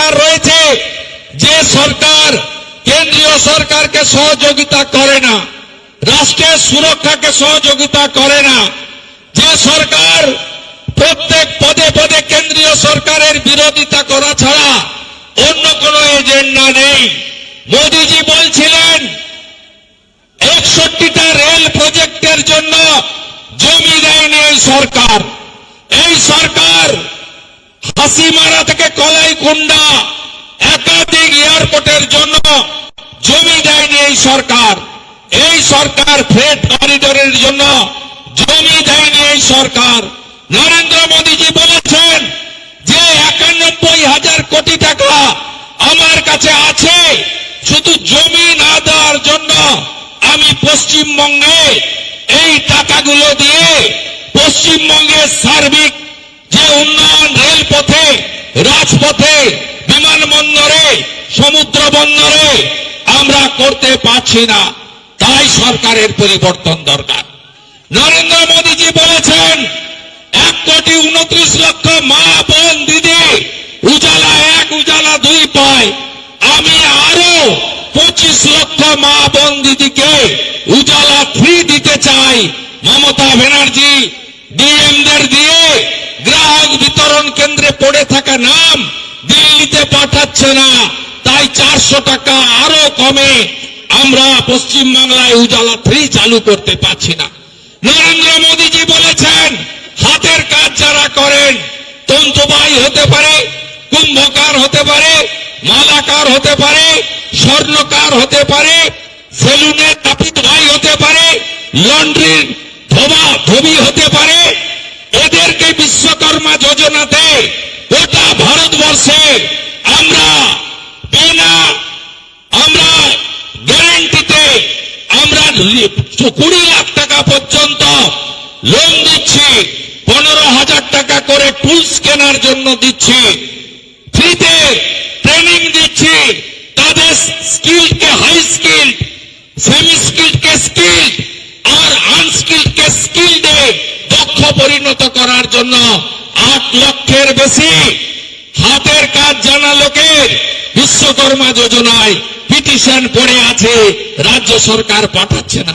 সরকার রয়েছে, যে সরকার কেন্দ্রীয় সরকারকে সহযোগিতা করে না, রাষ্ট্রের সুরক্ষাকে সহযোগিতা করে না, যে সরকার প্রত্যেক পদে পদে কেন্দ্রীয় সরকারের বিরোধিতা করা ছাড়া অন্য কোনো এজেন্ডা নেই। মোদিজি বলছিলেন, একষট্টিটা রেল প্রজেক্টের জন্য জমি দেয়নি এই সরকার। এই সরকার হাসিমারা থেকে কলাইকুণ্ডা একাধিক এয়ারপোর্টের জন্য জমি দেয়নি এই সরকার। এই সরকার ফ্রেট করিডোরের জন্য জমি দেয়নি এই সরকার। নরেন্দ্র মোদীজি বলেছেন যে একানব্বই হাজার কোটি টাকা আমার কাছে আছে, শুধু জমি না দেওয়ার জন্য আমি পশ্চিমবঙ্গে এই টাকাগুলো দিয়ে পশ্চিমবঙ্গের সার্বিক যে উন্নয়ন রেলপথে, রাজপথে, বিমানবন্দরে সমুদ্র বন্দরে আমরা করতে পারছি না, তাই সরকারের পরিবর্তন দরকার। নরেন্দ্র মোদীজি বলেছেন, এক কোটি উনত্রিশ লক্ষ মা বোন দিদি উজালা এক, উজালা দুই পায়। আমি আরও পঁচিশ লক্ষ মা বোন দিদিকে উজালা থ্রি দিতে চাই। মমতা ব্যানার্জি ডিএমদের দিয়ে বিতরণ কেন্দ্রে পড়ে থাকা নাম দিল্লিতে পাঠাচ্ছে না। তাই চারশো টাকা আরও কমে আমরা পশ্চিম বাংলায় উজালা থ্রি চালু করতে পারছি না। নরেন্দ্র মোদীজি বলেছেন, হাতের কাজ যারা করেন, তন্তুবাই হতে পারে, কুম্ভকার হতে পারে, মালাকার হতে পারে, স্বর্ণকার হতে পারে, সেলুনের তাপিত ভাই হতে পারে, লন্ড্রির ধোবা ধোবি হতে পারে ভারতবর্ষে আমরা বিনা আমরা গ্যারান্টিতে আমরা কুড়ি লাখ টাকা পর্যন্ত লোন দিচ্ছি, পনেরো হাজার টাকা করে টুলস কেনার জন্য দিচ্ছি, ফ্রিতে ট্রেনিং দিচ্ছি, তাদের স্কিলকে হাই স্কিল সেমি স্কিলকে স্কিল আর আনস্কিলকে স্কিল দিয়ে দক্ষ পরিণত করার জন্য আট লক্ষের বেশি হাতের কাজ জানা লোকের বিশ্বকর্মা যোজনায় পিটিশন পড়ে আছে রাজ্য সরকার পাঠাচ্ছে না।